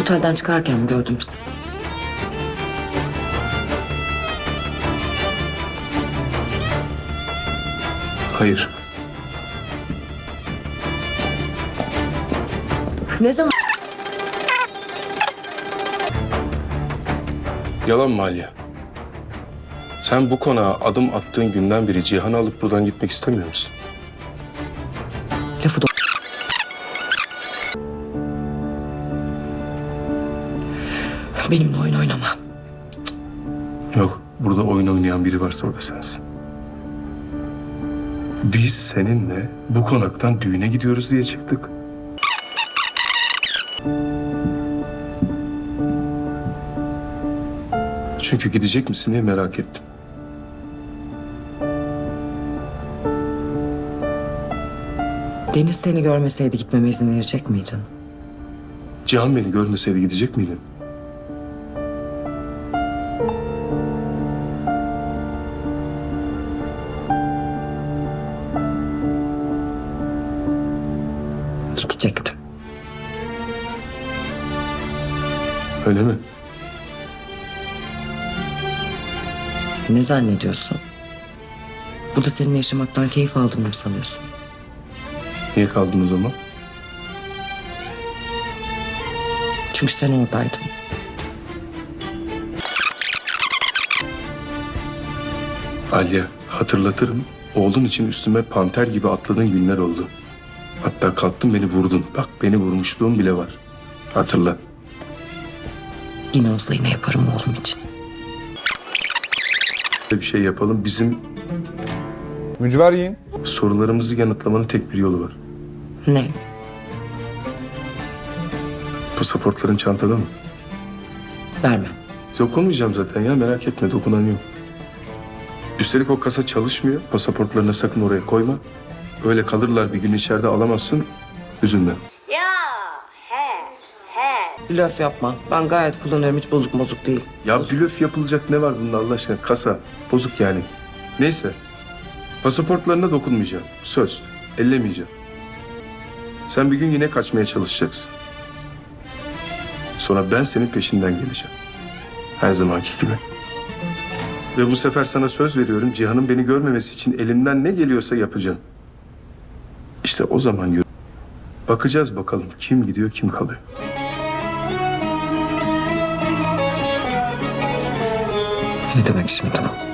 Otelden çıkarken mi gördüm bizi? Hayır. Ne zaman? Yalan mı Aliye? Sen bu konağa adım attığın günden beri Cihan'ı alıp buradan gitmek istemiyor musun? Lafı do- Benimle oyun oynama. Yok. Burada oyun oynayan biri varsa o da sensin. Biz seninle bu konaktan düğüne gidiyoruz diye çıktık. Çünkü gidecek misin diye merak ettim. Deniz seni görmeseydi gitmeme izin verecek miydin? Cihan beni görmeseydi gidecek miydin? Gidecektim. Öyle mi? Ne zannediyorsun? Burada seninle yaşamaktan keyif aldığımı mı sanıyorsun? Niye kaldın o zaman? Çünkü sen oradaydın. Aliye hatırlatırım. Oğlun için üstüme panter gibi atladığın günler oldu. Hatta kalktın beni vurdun. Bak beni vurmuşluğum bile var. Hatırla. Yine olsa yine yaparım oğlum için. Bir şey yapalım. Bizim Mücver yiyin. sorularımızı yanıtlamanın tek bir yolu var. Ne? Pasaportların çantada mı? Vermem. Dokunmayacağım zaten ya merak etme dokunan yok. Üstelik o kasa çalışmıyor. Pasaportlarını sakın oraya koyma. Öyle kalırlar bir gün içeride alamazsın. Üzülme. Ya he he. Blöf yapma. Ben gayet kullanıyorum. Hiç bozuk bozuk değil. Ya blöf yapılacak ne var bunda Allah aşkına? Kasa. Bozuk yani. Neyse. Pasaportlarına dokunmayacağım. Söz. Ellemeyeceğim. Sen bir gün yine kaçmaya çalışacaksın. Sonra ben senin peşinden geleceğim. Her zamanki gibi. Ve bu sefer sana söz veriyorum. Cihan'ın beni görmemesi için elimden ne geliyorsa yapacağım. İşte o zaman gör. Bakacağız bakalım kim gidiyor kim kalıyor. Ne demek şimdi tamam?